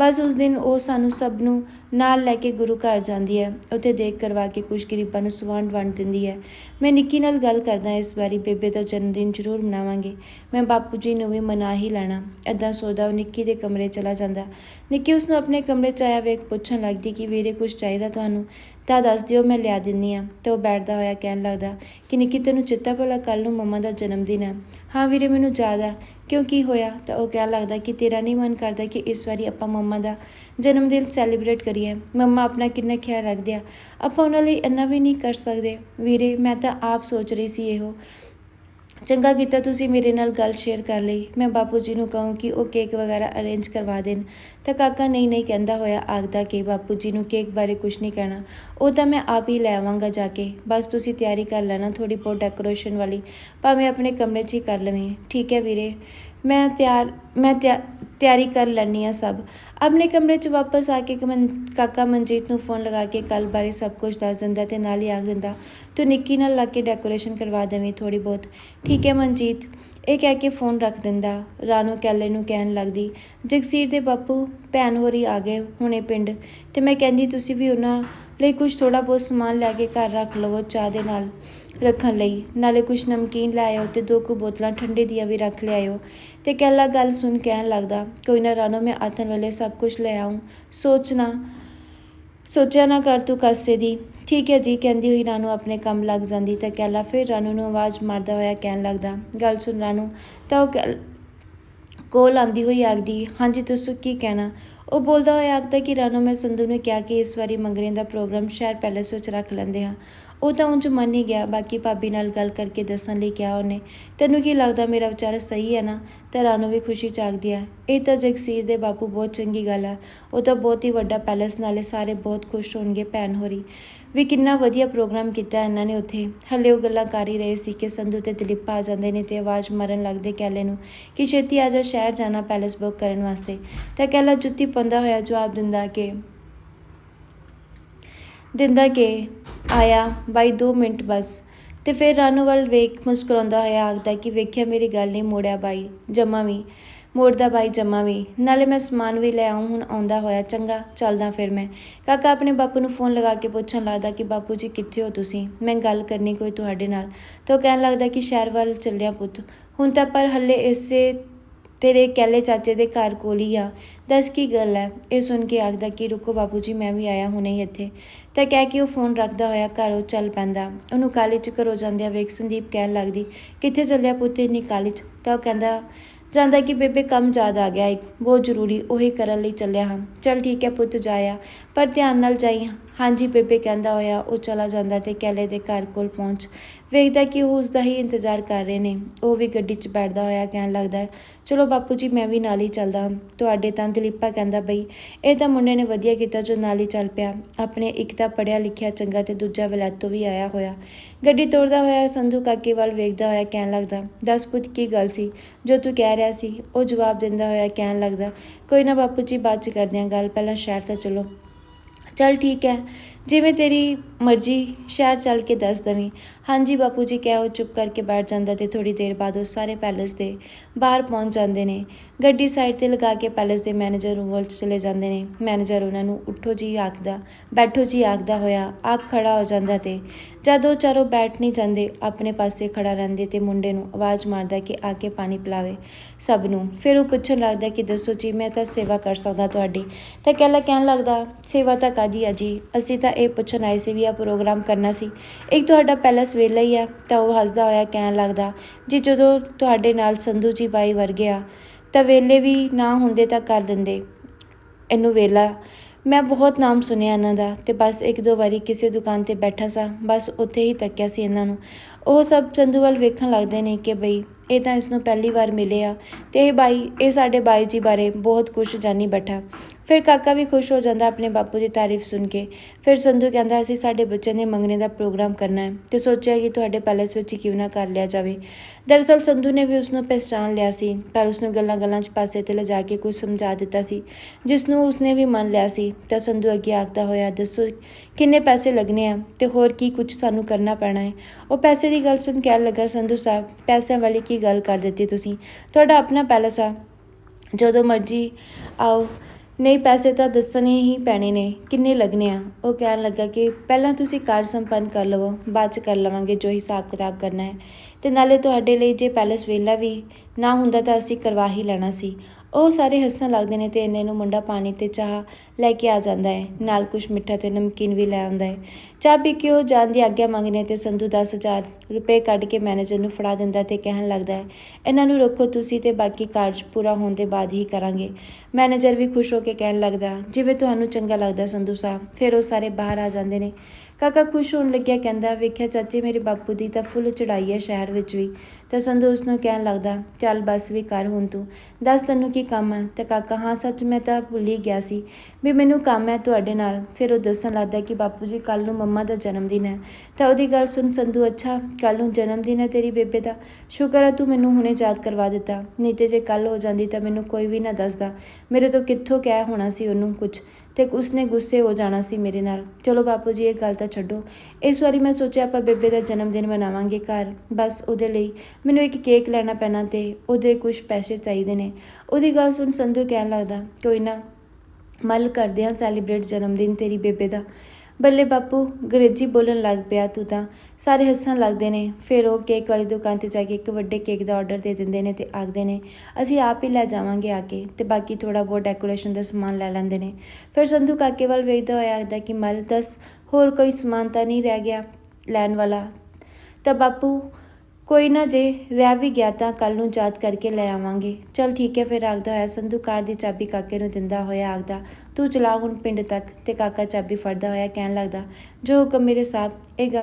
ਬਸ ਉਸ ਦਿਨ ਉਹ ਸਾਨੂੰ ਸਭ ਨੂੰ ਨਾਲ ਲੈ ਕੇ ਗੁਰੂ ਘਰ ਜਾਂਦੀ ਹੈ। ਉੱਥੇ ਦੇਖ ਕਰਵਾ ਕੇ ਕੁਝ ਗਰੀਬਾਂ ਨੂੰ ਸਵਾਂਡ ਵੰਡ ਦਿੰਦੀ ਹੈ। ਮੈਂ ਨਿੱਕੀ ਨਾਲ ਗੱਲ ਕਰਦਾ ਇਸ ਵਾਰੀ ਬੇਬੇ ਦਾ ਜਨਮ ਦਿਨ ਜ਼ਰੂਰ ਮਨਾਵਾਂਗੇ। ਮੈਂ ਬਾਪੂ ਜੀ ਨੂੰ ਵੀ ਮਨਾ ਹੀ ਲੈਣਾ। ਐਦਾਂ ਸੋਚਦਾ ਉਹ ਨਿੱਕੀ ਦੇ ਕਮਰੇ ਚਲਾ ਜਾਂਦਾ। ਨਿੱਕੀ ਉਸ ਨੂੰ ਆਪਣੇ ਕਮਰੇ 'ਚ ਆਇਆ ਵੇਖ ਪੁੱਛਣ ਲੱਗਦੀ ਕਿ ਵੀਰੇ ਕੁਝ ਚਾਹੀਦਾ ਤੁਹਾਨੂੰ? ਤਾਂ ਦੱਸ ਦਿਓ, ਮੈਂ ਲਿਆ ਦਿੰਨੀ ਆ। ਤੇ ਉਹ ਬੈਠਦਾ ਹੋਇਆ ਕਹਿਣ ਲੱਗਦਾ, ਕਿ ਨਿੱਕੀ ਤੈਨੂੰ ਚਿੱਤਾ ਭਲਾ ਕੱਲ ਨੂੰ ਮੰਮਾ ਦਾ ਜਨਮ ਦਿਨ ਹੈ ਹਾਂ ਵੀਰੇ, ਮੈਨੂੰ ਯਾਦ ਆ। ਕਿਉਂ ਕੀ ਹੋਇਆ? ਤਾਂ ਉਹ ਕਹਿਣ ਲੱਗਦਾ ਕਿ ਤੇਰਾ ਨਹੀਂ ਮਨ ਕਰਦਾ ਕਿ ਇਸ ਵਾਰੀ ਆਪਾਂ ਮੰਮਾ ਦਾ ਜਨਮ ਦਿਨ ਸੈਲੀਬ੍ਰੇਟ ਕਰੀਏ। ਮੰਮਾ ਆਪਣਾ ਕਿੰਨਾ ਖਿਆਲ ਰੱਖਦੇ ਆ। ਆਪਾਂ ਉਹਨਾਂ ਲਈ ਇੰਨਾ ਵੀ ਨਹੀਂ ਕਰ ਸਕਦੇ। ਵੀਰੇ, ਮੈਂ ਤਾਂ ਆਪ ਸੋਚ ਰਹੀ ਸੀ ਇਹੋ। ਚੰਗਾ ਕੀਤਾ ਤੁਸੀਂ ਮੇਰੇ ਨਾਲ ਗੱਲ ਸ਼ੇਅਰ ਕਰ ਲਈ। ਮੈਂ ਬਾਪੂ ਜੀ ਨੂੰ ਕਹੂੰ ਕਿ ਉਹ ਕੇਕ ਵਗੈਰਾ ਅਰੇਂਜ ਕਰਵਾ ਦੇਣ। ਤਾਂ ਕਾਕਾ ਨਹੀਂ ਨਹੀਂ ਕਹਿੰਦਾ ਹੋਇਆ, ਆਖਦਾ ਕਿ ਬਾਪੂ ਜੀ ਨੂੰ ਕੇਕ ਬਾਰੇ ਕੁਝ ਨਹੀਂ ਕਹਿਣਾ। ਉਹ ਤਾਂ ਮੈਂ ਆਪ ਹੀ ਲੈ ਆਵਾਂਗਾ ਜਾ ਕੇ। ਬਸ ਤੁਸੀਂ ਤਿਆਰੀ ਕਰ ਲੈਣਾ ਥੋੜੀ ਬਹੁਤ ਡੈਕੋਰੇਸ਼ਨ ਵਾਲੀ। ਭਾਵੇਂ ਆਪਣੇ ਕਮਰੇ 'ਚ ਹੀ ਕਰ ਲਵੇਂ। ਠੀਕ ਹੈ ਵੀਰੇ। ਮੈਂ ਤਿਆਰ, ਮੈਂ ਤਿਆ- ਤਿਆਰੀ ਕਰ ਲੈਂਦੀ ਹਾਂ ਸਭ। ਆਪਣੇ ਕਮਰੇ 'ਚ ਵਾਪਸ ਆ ਕੇ ਕਮਨ ਕਾਕਾ ਮਨਜੀਤ ਨੂੰ ਫੋਨ ਲਗਾ ਕੇ ਕੱਲ੍ਹ ਬਾਰੇ ਸਭ ਕੁਝ ਦੱਸ ਦਿੰਦਾ ਅਤੇ ਨਾਲ ਹੀ ਆਖ ਦਿੰਦਾ ਤੂੰ ਨਿੱਕੀ ਨਾਲ ਲੱਗ ਕੇ ਡੈਕੋਰੇਸ਼ਨ ਕਰਵਾ ਦੇਵੀਂ ਥੋੜ੍ਹੀ ਬਹੁਤ। ਠੀਕ ਹੈ ਮਨਜੀਤ। ਇਹ ਕਹਿ ਕੇ ਫੋਨ ਰੱਖ ਦਿੰਦਾ। ਰਾਣੋ ਕੈਲੇ ਨੂੰ ਕਹਿਣ ਲੱਗਦੀ, ਜਗਸੀਰ ਦੇ ਬਾਪੂ, ਭੈਣ ਹੋਰੀ ਆ ਗਏ ਹੁਣੇ ਪਿੰਡ। ਤੇ ਮੈਂ ਕਹਿੰਦੀ, ਤੁਸੀਂ ਵੀ ਉਹਨਾਂ ਲਈ ਕੁਝ ਥੋੜ੍ਹਾ ਬਹੁਤ ਸਮਾਨ ਲੈ ਕੇ ਘਰ ਰੱਖ ਲਵੋ ਚਾਹ ਦੇ ਨਾਲ ਰੱਖਣ ਲਈ। ਨਾਲੇ ਕੁਝ ਨਮਕੀਨ ਲੈ ਆਇਓ ਅਤੇ ਦੋ ਕੁ ਬੋਤਲਾਂ ਠੰਡੇ ਦੀਆਂ ਵੀ ਰੱਖ ਲਿਆਇਓ। ਤੇ ਕੈਲਾ ਗੱਲ ਸੁਣ ਕਹਿਣ ਲੱਗਦਾ, ਕੋਈ ਨਾ ਰਾਣੋ, ਮੈਂ ਆਥਣ ਵੇਲੇ ਸਭ ਕੁਝ ਲੈ ਆऊं ਸੋਚਣਾ ਸੋਚਿਆ ਨਾ ਕਰ ਤੂੰ ਕਾਸੇ ਦੀ। ਠੀਕ ਹੈ ਜੀ, ਕਹਿੰਦੀ ਹੋਈ ਰਾਣੋ ਆਪਣੇ ਕੰਮ ਲੱਗ ਜਾਂਦੀ ਤਾਂ ਕੈਲਾ ਫਿਰ ਰਾਣੋ ਨੂੰ ਆਵਾਜ਼ ਮਾਰਦਾ ਹੋਇਆ ਕਹਿਣ ਲੱਗਦਾ। ਗੱਲ ਸੁਣ ਰਾਣੋ, ਤਾਂ ਉਹ ਕਹਿ- ਕੋਲ ਆਂਦੀ ਹੋਈ ਆਖਦੀ ਹਾਂਜੀ, ਦੱਸੋ ਕੀ ਕਹਿਣਾ? ਉਹ ਬੋਲਦਾ ਹੋਇਆ ਆਖਦਾ ਕਿ ਰਾਨੋ ਮੈਂ ਸੰਧੂ ਨੂੰ ਕਿਹਾ ਕਿ ਇਸ ਵਾਰੀ ਮੰਗਣੇ ਦਾ ਪ੍ਰੋਗਰਾਮ ਸ਼ਹਿਰ ਪੈਲੇਸ ਵਿੱਚ ਰੱਖ ਲੈਂਦੇ ਹਾਂ। ਉਹ ਤਾਂ ਉਂਝ ਮੰਨ ਹੀ ਗਿਆ, ਬਾਕੀ ਭਾਬੀ ਨਾਲ ਗੱਲ ਕਰਕੇ ਦੱਸਣ ਲਈ ਕਿਹਾ ਉਹਨੇ। ਤੈਨੂੰ ਕੀ ਲੱਗਦਾ ਮੇਰਾ ਵਿਚਾਰਾ ਸਹੀ ਹੈ ਨਾ? ਤਾਂ ਰਾਣੋ ਵੀ ਖੁਸ਼ੀ ਚਾਗਦੀ ਹੈ, ਇਹ ਤਾਂ ਜਗਸੀਰ ਦੇ ਬਾਪੂ ਬਹੁਤ ਚੰਗੀ ਗੱਲ ਆ। ਉਹ ਤਾਂ ਬਹੁਤ ਹੀ ਵੱਡਾ ਪੈਲੇਸ, ਨਾਲੇ ਸਾਰੇ ਬਹੁਤ ਖੁਸ਼ ਹੋਣਗੇ ਭੈਣ ਹੋਰੀ। ਵੀ ਕਿੰਨਾ ਵਧੀਆ ਪ੍ਰੋਗਰਾਮ ਕੀਤਾ ਇਹਨਾਂ ਨੇ ਉੱਥੇ। ਹਲੇ ਉਹ ਗੱਲਾਂ ਕਰ ਹੀ ਰਹੇ ਸੀ ਕਿ ਸੰਧੂ ਤੇ ਦਿਲੀਪ ਆ ਜਾਂਦੇ ਨੇ ਤੇ ਆਵਾਜ਼ ਮਾਰਨ ਲੱਗਦੇ ਕੈਲੇ ਨੂੰ ਕਿ ਛੇਤੀ ਆ ਜਾ ਸ਼ਹਿਰ ਜਾਣਾ ਪੈਲੇਸ ਬੁੱਕ ਕਰਨ ਵਾਸਤੇ। ਤਾਂ ਕੈਲਾ ਜੁੱਤੀ ਪੰਦਾ ਹੋਇਆ ਜਵਾਬ ਦਿੰਦਾ ਕਿ ਦਿੰਦਾ ਕਿ, ਆਇਆ, ਬਾਈ 2 ਮਿੰਟ ਬਸ। ਤੇ ਫਿਰ ਰਾਨੂ ਵੱਲ ਵੇਖ ਮੁਸਕਰਾਉਂਦਾ ਹੋਇਆ ਆਖਦਾ ਕਿ ਵੇਖਿਆ ਮੇਰੀ ਗੱਲ ਨਹੀਂ ਮੋੜਿਆ ਬਾਈ, ਜਮਾ ਵੀ। ਮੋੜਦਾ ਬਾਈ ਜਮਾ ਵੀ। ਨਾਲੇ ਮੈਂ ਸਮਾਨ ਵੀ ਲੈ ਆਉਂ ਹੁਣ ਆਉਂਦਾ ਹੋਇਆ, ਚੰਗਾ, ਚੱਲਦਾ ਫਿਰ ਮੈਂ। ਕਾਕਾ ਆਪਣੇ ਬਾਪੂ ਨੂੰ ਫੋਨ ਲਗਾ ਕੇ ਪੁੱਛਣ ਲੱਗਦਾ ਕਿ ਬਾਪੂ ਜੀ ਕਿੱਥੇ ਹੋ ਤੁਸੀਂ? ਮੈਂ ਗੱਲ ਕਰਨੀ ਕੋਈ ਤੁਹਾਡੇ ਨਾਲ। ਤਾਂ ਉਹ ਕਹਿਣ ਲੱਗਦਾ ਕਿ ਸ਼ਹਿਰ ਵੱਲ ਚੱਲਿਆ ਪੁੱਤ। ਹੁਣ ਤਾਂ ਪਰ ਹੱਲੇ ਇਸੇ ਤੇਰੇ ਕਹਿਲੇ ਚਾਚੇ ਦੇ ਘਰ ਕੋਲ ਹੀ ਆ। ਦੱਸ ਕੀ ਗੱਲ ਹੈ ਇਹ ਸੁਣ ਕੇ ਆਖਦਾ ਕਿ ਰੁਕੋ ਬਾਪੂ ਜੀ, ਮੈਂ ਵੀ ਆਇਆ ਹੁਣੇ ਹੀ ਇੱਥੇ। ਤਾਂ ਕਹਿ ਕੇ ਉਹ ਫੋਨ ਰੱਖਦਾ ਹੋਇਆ ਘਰ ਉਹ ਚੱਲ ਪੈਂਦਾ। ਉਹਨੂੰ ਕਾਲੀ ਚ ਘਰੋਂ ਜਾਂਦਿਆਂ ਵੇਖ ਸੰਦੀਪ ਕਹਿਣ ਲੱਗਦੀ, ਕਿੱਥੇ ਚੱਲਿਆ ਪੁੱਤ ਇੰਨੀ ਕਾਲੀ ਚ ਤਾਂ ਉਹ ਕਹਿੰਦਾ ਜਾਂਦਾ ਕਿ ਬੇਬੇ ਕੰਮ ਯਾਦ ਆ ਗਿਆ, ਇੱਕ ਬਹੁਤ ਜ਼ਰੂਰੀ ਉਹੀ ਕਰਨ ਲਈ ਚੱਲਿਆ ਹਾਂ। ਚੱਲ ਠੀਕ ਹੈ ਪੁੱਤ ਜਾਇਆ ਪਰ ਧਿਆਨ ਨਾਲ ਜਾਈ ਹਾਂਜੀ, ਬੇਬੇ ਕਹਿੰਦਾ ਹੋਇਆ, ਉਹ ਚਲਾ ਜਾਂਦਾ ਤੇ ਕੈਲੇ ਦੇ ਘਰ ਕੋਲ ਪਹੁੰਚ ਵੇਖਦਾ ਕਿ ਉਹ ਉਸ ਦਾ ਹੀ ਇੰਤਜ਼ਾਰ ਕਰ ਰਹੇ ਨੇ। ਉਹ ਵੀ ਗੱਡੀ 'ਚ ਬੈਠਦਾ ਹੋਇਆ ਕਹਿਣ ਲੱਗਦਾ ਚਲੋ ਬਾਪੂ ਜੀ, ਮੈਂ ਵੀ ਨਾਲ ਹੀ ਚੱਲਦਾ ਹਾਂ। ਤੁਹਾਡੇ ਤਾਂ ਦਲੀਪਾ ਕਹਿੰਦਾ ਬਈ, ਇਹ ਤਾਂ ਮੁੰਡੇ ਨੇ ਵਧੀਆ ਕੀਤਾ ਜੋ ਨਾਲ ਹੀ ਚੱਲ ਪਿਆ। ਆਪਣੇ ਇੱਕ ਤਾਂ ਪੜਿਆ ਲਿਖਿਆ ਚੰਗਾ ਤੇ ਦੂਜਾ ਵਲੈਤੋਂ ਵੀ ਆਇਆ ਹੋਇਆ। ਗੱਡੀ ਤੋੜਦਾ ਹੋਇਆ ਸੰਧੂ ਕਾਕੇ ਵੱਲ ਵੇਖਦਾ ਹੋਇਆ ਕਹਿਣ ਲੱਗਦਾ, ਦੱਸ ਪੁੱਤ, ਕੀ ਗੱਲ ਸੀ? ਜੋ ਤੂੰ ਕਹਿ ਰਿਹਾ ਸੀ, ਉਹ ਜਵਾਬ ਦਿੰਦਾ ਹੋਇਆ ਕਹਿਣ ਲੱਗਦਾ, ਕੋਈ ਨਾ ਬਾਪੂ ਜੀ, ਬਾਅਦ ਚ ਕਰਦੇ ਹਾਂ ਗੱਲ, ਪਹਿਲਾਂ ਸ਼ਹਿਰ ਤਾਂ ਚਲੋ। ਚੱਲ ਠੀਕ ਹੈ। ਜਿਵੇਂ ਤੇਰੀ ਮਰਜ਼ੀ, ਸ਼ਹਿਰ ਚੱਲ ਕੇ ਦੱਸ ਦਵੀਂ। ਹਾਂਜੀ ਬਾਪੂ ਜੀ ਕਹਿ ਉਹ ਚੁੱਪ ਕਰਕੇ ਬੈਠ ਜਾਂਦਾ ਤੇ ਥੋੜੀ ਦੇਰ ਬਾਅਦ ਉਹ ਸਾਰੇ ਪੈਲੇਸ ਦੇ ਬਾਹਰ ਪਹੁੰਚ ਜਾਂਦੇ ਨੇ। ਗੱਡੀ ਸਾਈਡ ਤੇ ਲਗਾ ਕੇ ਪੈਲੇਸ ਦੇ ਮੈਨੇਜਰ ਰੂਮ ਵੱਲ ਚਲੇ ਜਾਂਦੇ ਨੇ। ਮੈਨੇਜਰ ਉਹਨਾਂ ਨੂੰ, ਉੱਠੋ ਜੀ, ਆਖਦਾ, ਬੈਠੋ ਜੀ, ਆਖਦਾ ਹੋਇਆ, ਆਪ ਖੜਾ ਹੋ ਜਾਂਦਾ ਤੇ। ਜਦ ਉਹ ਚਾਰੋਂ ਬੈਠ ਨਹੀਂ ਜਾਂਦੇ, ਆਪਣੇ ਪਾਸੇ ਖੜਾ ਰਹਿੰਦੇ ਤੇ ਮੁੰਡੇ ਨੂੰ ਆਵਾਜ਼ ਮਾਰਦਾ ਕਿ ਆ ਕੇ ਪਾਣੀ ਪਿਲਾਵੇ ਸਭ ਨੂੰ। ਫਿਰ ਉਹ ਪੁੱਛਣ ਲੱਗਦਾ ਕਿ, ਦੱਸੋ ਜੀ, ਮੈਂ ਤਾਂ ਸੇਵਾ ਕਰ ਸਕਦਾ ਤੁਹਾਡੀ? ਤਾਂ ਕਹਿਲਾ ਕਹਿਣ ਲੱਗਦਾ, ਸੇਵਾ ਤਾਂ ਕਾਦੀ ਆ ਜੀ? ਅਸੀਂ ਤਾਂ ਇਹ ਪੁੱਛਣ ਆਏ ਸੀ ਵੀ ਆ ਪ੍ਰੋਗਰਾਮ ਕਰਨਾ ਸੀ। ਇੱਕ ਤੁਹਾਡਾ ਪੈਲਸ ਸਵੇਲਾ ਹੀ ਆ, ਤਾਂ ਉਹ ਹੱਸਦਾ ਹੋਇਆ ਕਹਿਣ ਲੱਗਦਾ, ਜੀ ਜਦੋਂ ਤੁਹਾਡੇ ਨਾਲ ਸੰਧੂ ਜੀ ਬਾਈ ਵਰਗੇ ਆ, ਤਾਂ ਵੇਲੇ ਵੀ ਨਾ ਹੁੰਦੇ ਤਾਂ ਕਰ ਦਿੰਦੇ। ਇਹਨੂੰ ਵੇਲਾ। ਮੈਂ ਬਹੁਤ ਨਾਮ ਸੁਣਿਆ ਇਹਨਾਂ ਦਾ, ਤੇ ਬਸ ਇੱਕ ਦੋ ਵਾਰੀ ਕਿਸੇ ਦੁਕਾਨ ਤੇ ਬੈਠਾ ਸਾਂ, ਬਸ ਉੱਥੇ ਹੀ ਤੱਕਿਆ ਸੀ ਇਹਨਾਂ ਨੂੰ। ਉਹ ਸਭ ਸੰਧੂ ਵੱਲ ਵੇਖਣ ਲੱਗਦੇ ਨੇ ਕਿ ਬਈ, ਇਹ ਤਾਂ ਇਸ ਨੂੰ ਪਹਿਲੀ ਵਾਰ ਮਿਲੇ ਆ, ਤੇ ਇਹ ਬਾਈ, ਇਹ ਸਾਡੇ ਬਾਈ ਜੀ ਬਾਰੇ ਬਹੁਤ ਕੁਝ ਜਾਣੀ ਬੈਠਾ। ਫਿਰ ਕਾਕਾ ਵੀ ਖੁਸ਼ ਹੋ ਜਾਂਦਾ ਆਪਣੇ ਬਾਪੂ ਦੀ ਤਾਰੀਫ ਸੁਣ ਕੇ। ਫਿਰ ਸੰਧੂ ਕਹਿੰਦਾ, ਅਸੀਂ ਸਾਡੇ ਬੱਚੇ ਦੇ ਮੰਗਣੇ ਦਾ ਪ੍ਰੋਗਰਾਮ ਕਰਨਾ ਹੈ ਤੇ ਸੋਚਿਆ ਕਿ ਤੁਹਾਡੇ ਪੈਲੇਸ ਵਿੱਚ ਕਿਉਂ ਨਾ ਕਰ ਲਿਆ ਜਾਵੇ। ਦਰਅਸਲ ਸੰਧੂ ਨੇ ਵੀ ਉਸ ਨੂੰ ਪਛਾਣ ਲਿਆ ਸੀ, ਪਰ ਉਸ ਨੂੰ ਗੱਲਾਂ-ਗੱਲਾਂ 'ਚ ਪਾਸੇ ਤੇ ਲਿਜਾ ਕੇ ਕੁਝ ਸਮਝਾ ਦਿੱਤਾ ਸੀ ਜਿਸ ਨੂੰ ਉਸਨੇ ਵੀ ਮੰਨ ਲਿਆ ਸੀ। ਤਾਂ ਸੰਧੂ ਅੱਗੇ ਆਖਦਾ ਹੋਇਆ, ਦੱਸੋ, ਕਿੰਨੇ ਪੈਸੇ ਲੱਗਣੇ ਆ ਤੇ ਹੋਰ ਕੀ ਕੁਝ ਸਾਨੂੰ ਕਰਨਾ ਪੈਣਾ ਹੈ? ਉਹ ਪੈਸੇ ਦੀ ਗੱਲ ਸੁਣ ਕਹਿਣ ਲੱਗਾ, ਸੰਧੂ ਸਾਹਿਬ, ਪੈਸਿਆਂ ਵਾਲੀ ਕੀ ਗੱਲ ਕਰ ਦਿੱਤੀ ਤੁਸੀਂ? ਤੁਹਾਡਾ ਆਪਣਾ ਪੈਲਸ ਆ। ਜਦੋਂ ਮਰਜ਼ੀ ਆਓ ਨਹੀਂ, ਪੈਸੇ ਤਾਂ ਦੱਸਣੇ ਹੀ ਪੈਣੇ ਨੇ, ਕਿੰਨੇ ਲੱਗਣੇ ਆ? ਉਹ ਕਹਿਣ ਲੱਗਾ ਕਿ ਪਹਿਲਾਂ ਤੁਸੀਂ ਕਾਰਜ ਸੰਪੰਨ ਕਰ ਲਵੋ, ਬਾਅਦ ਚ ਕਰ ਲਵਾਂਗੇ ਜੋ ਹਿਸਾਬ ਕਿਤਾਬ ਕਰਨਾ ਹੈ। ਤੇ ਨਾਲੇ ਤੁਹਾਡੇ ਲਈ ਜੇ ਪੈਲਸ ਵੇਲਾ ਵੀ ਨਾ ਹੁੰਦਾ ਤਾਂ ਅਸੀਂ ਕਰਵਾ ਹੀ ਲੈਣਾ ਸੀ। ਉਹ ਸਾਰੇ ਹੱਸਣ ਲੱਗਦੇ ਨੇ ਤੇ ਇੰਨੇ ਨੂੰ ਮੁੰਡਾ ਪਾਣੀ ਤੇ ਚਾਹ ਲੈ ਕੇ ਆ ਜਾਂਦਾ ਹੈ। ਨਾਲ ਕੁਝ ਮਿੱਠਾ ਤੇ ਨਮਕੀਨ ਵੀ ਲੈ ਆਉਂਦਾ ਹੈ। ਚਾਹ ਪੀ ਕੇ ਉਹ ਜਾਣ ਦੀ ਆਗਿਆ ਮੰਗਨੇ ਤੇ ਸੰਧੂ 10000 ਰੁਪਏ ਕੱਢ ਕੇ ਮੈਨੇਜਰ ਨੂੰ ਫੜਾ ਦਿੰਦਾ ਤੇ ਕਹਿਣ ਲੱਗਦਾ ਹੈ, ਇਹਨਾਂ ਨੂੰ ਰੱਖੋ ਤੁਸੀਂ ਤੇ ਬਾਕੀ ਕਾਰਜ ਪੂਰਾ ਹੋਣ ਦੇ ਬਾਅਦ ਹੀ ਕਰਾਂਗੇ। ਮੈਨੇਜਰ ਵੀ ਖੁਸ਼ ਹੋ ਕੇ ਕਹਿਣ ਲੱਗਦਾ, ਜਿਵੇਂ ਤੁਹਾਨੂੰ ਚੰਗਾ ਲੱਗਦਾ ਸੰਧੂ ਸਾਹਿਬ। ਫਿਰ ਉਹ ਸਾਰੇ ਬਾਹਰ ਆ ਜਾਂਦੇ ਨੇ। ਕਾਕਾ ਖੁਸ਼ ਹੋਣ ਲੱਗਿਆ, ਕਹਿੰਦਾ, ਵੇਖਿਆ ਚਾਚੇ, ਮੇਰੇ ਬਾਪੂ ਦੀ ਤਾਂ ਫੁੱਲ ਚੜਾਈ ਹੈ ਸ਼ਹਿਰ ਵਿੱਚ ਵੀ। ਤਾਂ ਸੰਧੂ ਉਸ ਨੂੰ ਕਹਿਣ ਲੱਗਦਾ, ਚੱਲ ਬਸ ਵੀ ਕਰ ਹੁਣ ਤੂੰ, ਦੱਸ ਤੈਨੂੰ ਕੀ ਕੰਮ ਹੈ ਤਾਂ ਕਾਕਾ, ਹਾਂ, ਸੱਚ ਮੈਂ ਤਾਂ ਭੁੱਲ ਹੀ ਗਿਆ ਸੀ ਵੀ ਮੈਨੂੰ ਕੰਮ ਹੈ ਤੁਹਾਡੇ ਨਾਲ। ਫਿਰ ਉਹ ਦੱਸਣ ਲੱਗਦਾ ਕਿ ਬਾਪੂ ਜੀ ਕੱਲ ਨੂੰ ਮੰਮਾ ਦਾ ਜਨਮ ਦਿਨ ਹੈ ਤਾਂ ਉਹਦੀ ਗੱਲ ਸੁਣ ਸੰਧੂ, ਅੱਛਾ ਕੱਲ ਨੂੰ ਜਨਮ ਦਿਨ ਹੈ ਤੇਰੀ ਬੇਬੇ ਦਾ। ਸ਼ੁਕਰ ਹੈ ਤੂੰ ਮੈਨੂੰ ਹੁਣੇ ਯਾਦ ਕਰਵਾ ਦਿੱਤਾ। ਨਹੀਂ ਤੇ ਜੇ ਕੱਲ ਹੋ ਜਾਂਦੀ ਤਾਂ ਮੈਨੂੰ ਕੋਈ ਵੀ ਨਾ ਦੱਸਦਾ। ਮੇਰੇ ਤੋਂ ਕਿੱਥੋਂ ਕਹਿ ਹੋਣਾ ਸੀ ਉਹਨੂੰ ਕੁਝ ਤੇ ਉਸਨੇ ਗੁੱਸੇ ਹੋ ਜਾਣਾ ਸੀ ਮੇਰੇ ਨਾਲ। ਚਲੋ ਬਾਪੂ ਜੀ, ਇਹ ਗੱਲ ਤਾਂ ਛੱਡੋ। ਇਸ ਵਾਰੀ ਮੈਂ ਸੋਚਿਆ ਆਪਾਂ ਬੇਬੇ ਦਾ ਜਨਮ ਦਿਨ ਮਨਾਵਾਂਗੇ ਘਰ। ਬਸ ਉਹਦੇ ਲਈ ਮੈਨੂੰ ਇੱਕ ਕੇਕ ਲੈਣਾ ਪੈਣਾ ਤੇ ਉਹਦੇ ਕੁਝ ਪੈਸੇ ਚਾਹੀਦੇ ਨੇ। ਉਹਦੀ ਗੱਲ ਸੁਣ ਸੰਧੂ ਕਹਿਣ ਲੱਗਦਾ, ਕੋਈ ਨਾ, ਮੱਲ ਕਰਦੇ ਹਾਂ ਸੈਲੀਬ੍ਰੇਟ ਜਨਮ ਦਿਨ ਤੇਰੀ ਬੇਬੇ ਦਾ। ਬੱਲੇ ਬਾਪੂ, ਅੰਗਰੇਜ਼ੀ ਬੋਲਣ ਲੱਗ ਪਿਆ ਤੂੰ ਤਾਂ। ਸਾਰੇ ਹੱਸਣ ਲੱਗਦੇ ਨੇ। ਫਿਰ ਉਹ ਕੇਕ ਵਾਲੀ ਦੁਕਾਨ ਤੇ ਜਾ ਕੇ ਇੱਕ ਵੱਡੇ ਕੇਕ ਦਾ ਆਰਡਰ ਦੇ ਦਿੰਦੇ ਨੇ ਤੇ ਆਖਦੇ ਨੇ, ਅਸੀਂ ਆਪ ਹੀ ਲੈ ਜਾਵਾਂਗੇ ਆ ਕੇ ਤੇ ਬਾਕੀ ਥੋੜਾ ਬਹੁਤ ਡੈਕੋਰੇਸ਼ਨ ਦਾ ਸਮਾਨ ਲੈ ਲੈਂਦੇ ਨੇ। ਫਿਰ ਸੰਧੂ ਕਾਕੇ ਵੱਲ ਵੇਖਦਾ ਹੋਇਆ ਆਖਦਾ ਕਿ ਮਲ ਦੱਸ, ਹੋਰ ਕੋਈ ਸਮਾਨ ਤਾਂ ਨਹੀਂ ਰਹਿ ਗਿਆ ਲੈਣ ਵਾਲਾ। ਤਾਂ ਬਾਪੂ ਕੋਈ ਨਾ ਜੇ ਰਹਿ ਵੀ ਗਿਆ ਤਾਂ ਕੱਲ ਨੂੰ ਯਾਦ ਕਰਕੇ ਲੈ ਆਵਾਂਗੇ। ਚਲ ਠੀਕ ਹੈ, ਫਿਰ ਆਖਦਾ ਹੋਇਆ ਸੰਧੂ ਕਾਰ ਦੀ ਚਾਬੀ ਕਾਕੇ ਨੂੰ ਦਿੰਦਾ ਹੋਇਆ ਆਖਦਾ, ਤੂੰ ਚਲਾ ਹੁਣ ਪਿੰਡ ਤੱਕ, ਤੇ ਕਾਕਾ ਚਾਬੀ ਫੜਦਾ ਹੋਇਆ ਕਹਿਣ ਲੱਗਦਾ, ਜੋ ਹੁਕਮ ਮੇਰੇ ਸਾਹਿਬ, ਇਹ ਗੱਲ